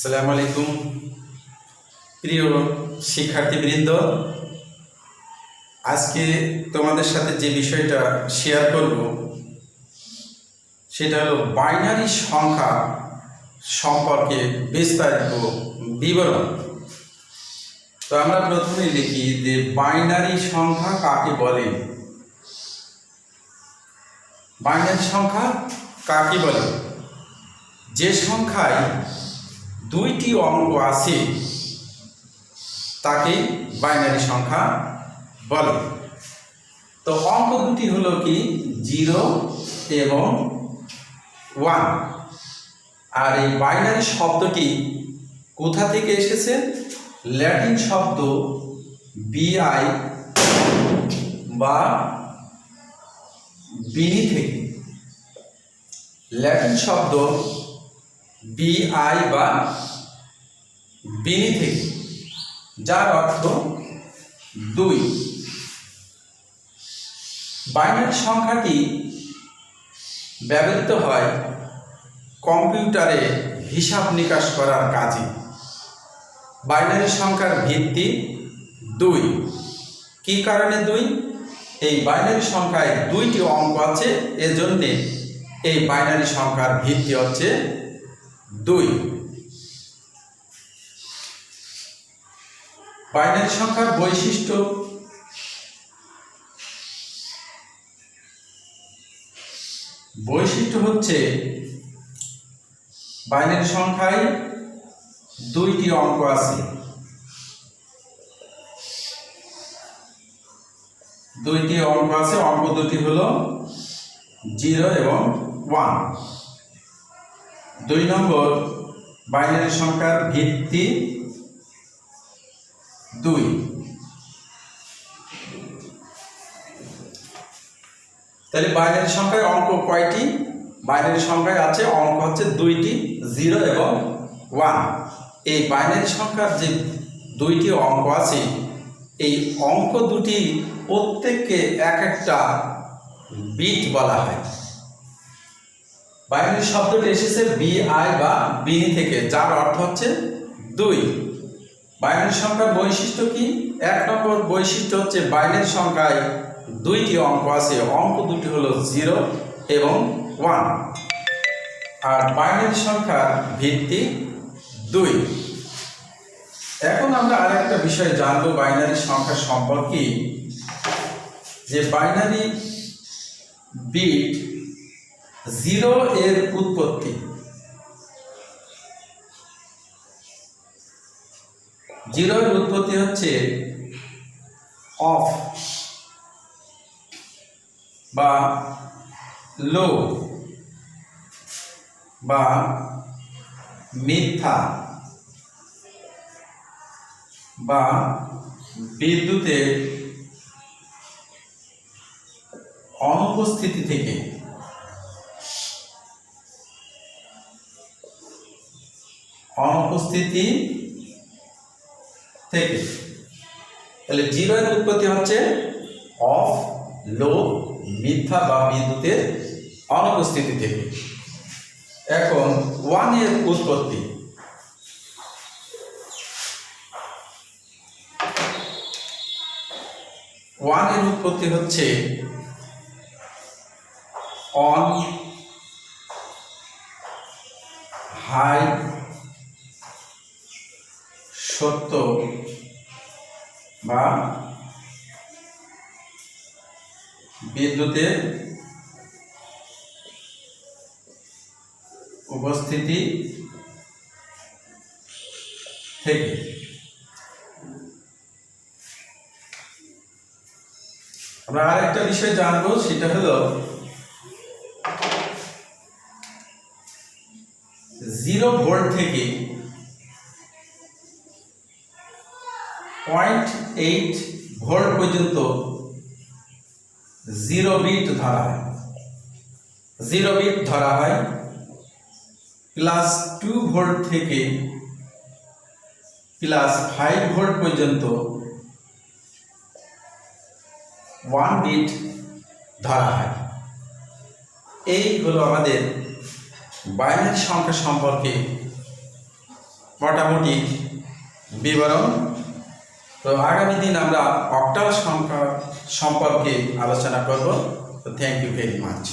আসসালামু আলাইকুম প্রিয় শিক্ষার্থীবৃন্দ, আজকে তোমাদের সাথে যে বিষয়টা শেয়ার করব, সেটা হলো বাইনারি সংখ্যা সম্পর্কে বিস্তারিত বিবরণ। তো আমরা প্রথমে লিখি যে বাইনারি সংখ্যা কাকে বলে? বাইনারি সংখ্যা কাকে বলে? যে সংখ্যায় দুইটি অঙ্ক আছে তাকে বাইনারি সংখ্যা বলে। তো অঙ্ক দুটি হলো কি? জিরো এবং ওয়ান। আর এই বাইনারি শব্দটি কোথা থেকে এসেছে? ল্যাটিন শব্দ বিআই বা বিনি থেকে। ল্যাটিন শব্দ বিআই বা বিনি থেকে যার অর্থ দুই। বাইনারি সংখ্যাটি ব্যবহৃত হয় কম্পিউটারে হিসাব নিকাশ করার কাজে। বাইনারি সংখ্যার ভিত্তি দুই। কি কারণে দুই? এই বাইনারি সংখ্যায় দুইটি অঙ্ক আছে, এজন্যে এই বাইনারি সংখ্যার ভিত্তি হচ্ছে দুই। বাইনারি সংখ্যার বৈশিষ্ট্য। বৈশিষ্ট্য হচ্ছে বাইনারি সংখ্যায় দুইটি অঙ্ক আছে। দুইটি অঙ্ক আছে, অঙ্ক দুটি হলো জিরো এবং ওয়ান। দুই নম্বর, বাইনারি সংখ্যার ভিত্তি দুই। তাহলে বাইনারি সংখ্যায় অঙ্ক কয়টি? বাইনারি সংখ্যায় আছে, অঙ্ক হচ্ছে দুইটি, জিরো এবং ওয়ান। এই বাইনারি সংখ্যার যে দুইটি অঙ্ক আছে, এই অঙ্ক দুটি প্রত্যেককে এক একটা বিট বলা হয়। বাইনারি শব্দটি এসেছে বি, আই বা বিনি থেকে, যার অর্থ হচ্ছে দুই। বাইনারি সংখ্যার বৈশিষ্ট্য কি? এক নম্বর বৈশিষ্ট্য হচ্ছে বাইনারি সংখ্যায় দুইটি অঙ্ক আছে, অঙ্ক দুটি হলো জিরো এবং ওয়ান। আর বাইনারি সংখ্যার ভিত্তি দুই। এখন আমরা আরেকটা বিষয় জানব, বাইনারি সংখ্যা সম্পর্কে। যে বাইনারি বিট জিরো এর উৎপত্তি। জিরোর উৎপত্তি হচ্ছে অফ বা লো বা মিথ্যা বা বিদ্যুতের অনুপস্থিতি থেকে অনুপস্থিতি থেকে। তাহলে জিরোর উৎপত্তি হচ্ছে অফ লো মিথ্যা বা বিদ্যুতের অনুপস্থিতি থেকে। এখন ওয়ানের উৎপত্তি। ওয়ানের উৎপত্তি হচ্ছে অন হাই সত্য বা বিদ্যুতের উপস্থিতি থেকে। আমরা আরেকটা বিষয় জানব সেটা হলো জিরো ভোল্ট থেকে পয়েন্ট এইট ভোল্ট পর্যন্ত জিরো বিট ধরা হয়। জিরো বিট ধরা হয় প্লাস টু ভোল্ট থেকে প্লাস ফাইভ ভোল্ট পর্যন্ত ওয়ান বিট ধরা হয়। এই হলো আমাদের বাইনারি সংখ্যা সম্পর্কে মোটামুটি বিবরণ। তো আগামী দিন আমরা অক্টাল সংখ্যা সম্পর্কে আলোচনা করব। তো থ্যাংক ইউ ভেরি মাচ